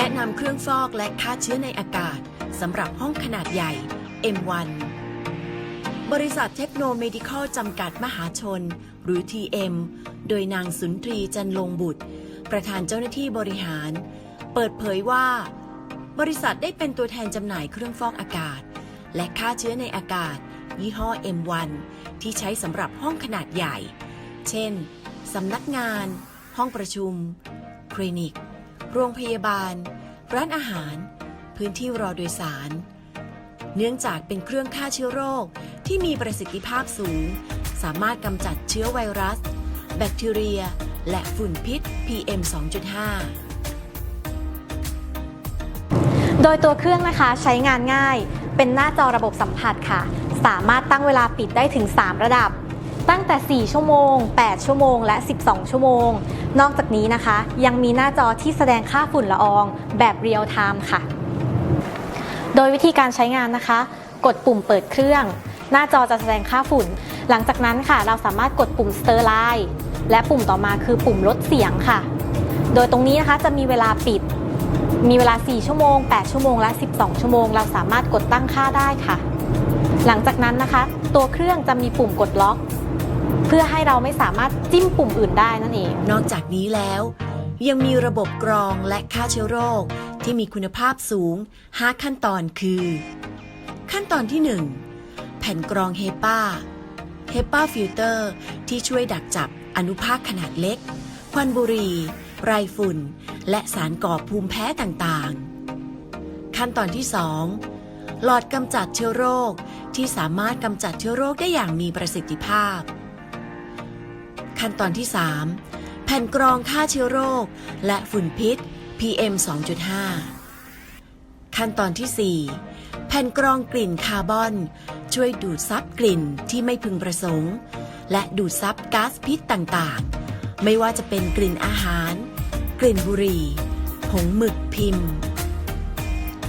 แนะนำเครื่องฟอกและฆ่าเชื้อในอากาศสำหรับห้องขนาดใหญ่ M1 บริษัทเทคโนโมดิคอลจำกัดมหาชน หรือ TM โดยนางสุนทรีจันลงบุตร ประธานเจ้าหน้าที่บริหาร เปิดเผยว่า บริษัทได้เป็นตัวแทนจำหน่ายเครื่องฟอกอากาศ และฆ่าเชื้อในอากาศ ยี่ห้อ M1 ที่ใช้สำหรับห้องขนาดใหญ่ เช่นสำนักงาน ห้องประชุม คลินิก โรงพยาบาล ร้านอาหาร พื้นที่รอโดยสาร เนื่องจากเป็นเครื่องฆ่าเชื้อโรคที่มีประสิทธิภาพสูง สามารถกำจัดเชื้อไวรัส แบคทีเรีย และฝุ่นพิษ PM 2.5โดยตัวเครื่องนะคะใช้งานง่าย เป็นหน้าจอระบบสัมผัสค่ะ สามารถตั้งเวลาปิดได้ถึง 3 ระดับ ตั้งแต่ 4 ชั่วโมง 8 ชั่วโมง และ 12 ชั่วโมง นอกจากนี้นะคะ ยังมีหน้าจอที่แสดงค่าฝุ่นละอองแบบเรียลไทม์ค่ะ โดยวิธีการใช้งานนะคะ กดปุ่มเปิดเครื่อง หน้าจอจะแสดงค่าฝุ่น หลังจากนั้นค่ะ เราสามารถกดปุ่ม Stir l i และปุ่มต่อมาคือปุ่มลดเสียงค่ะ โดยตรงนี้นะคะจะมีเวลาปิด มีเวลา 4 ชั่วโมง 8 ชั่วโมง และ 12 ชั่วโมง เราสามารถกดตั้งค่าได้ค่ะ หลังจากนั้นนะคะ ตัวเครื่องจะมีปุ่มกดล็อก เพื่อให้เราไม่สามารถจิ้มปุ่มอื่นได้นั่นเอง นอกจากนี้แล้ว ยังมีระบบกรองและฆ่าเชื้อโรคที่มีคุณภาพสูง 5 ขั้นตอนคือ ขั้นตอนที่ 1 แผ่นกรองเฮปาเฮปาฟิลเตอร์ที่ช่วยดักจับอนุภาคขนาดเล็ก ควันบุหรี่ ไรฝุ่น และสารก่อภูมิแพ้ต่างๆ ขั้นตอนที่ 2 หลอดกำจัดเชื้อโรคที่สามารถกำจัดเชื้อโรคได้อย่างมีประสิทธิภาพ ขั้นตอนที่ 3 แผ่นกรองฆ่าเชื้อโรค และฝุ่นพิษ PM 2.5 ขั้นตอนที่ 4 แผ่นกรองกลิ่นคาร์บอน ช่วยดูดซับกลิ่นที่ไม่พึงประสงค์ และดูดซับก๊าซพิษต่างๆ ไม่ว่าจะเป็นกลิ่นอาหาร กลิ่นบุหรี่ผงหมึกพิมพ์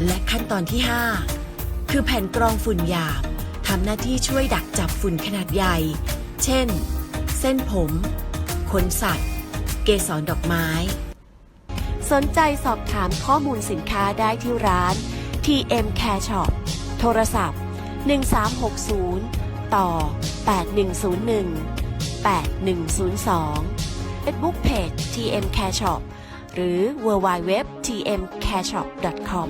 และขั้นตอนที่ 5 คือแผ่นกรองฝุ่นหยาบทำหน้าที่ช่วยดักจับฝุ่นขนาดใหญ่ เช่น เส้นผมขนสัตว์ เกสรดอกไม้ สนใจสอบถามข้อมูลสินค้าได้ที่ร้าน TM Care Shop โทรศัพท์ 1360 ต่อ 8101 8102 Facebook Page TM Care Shop หรือ www.tmcareshop.com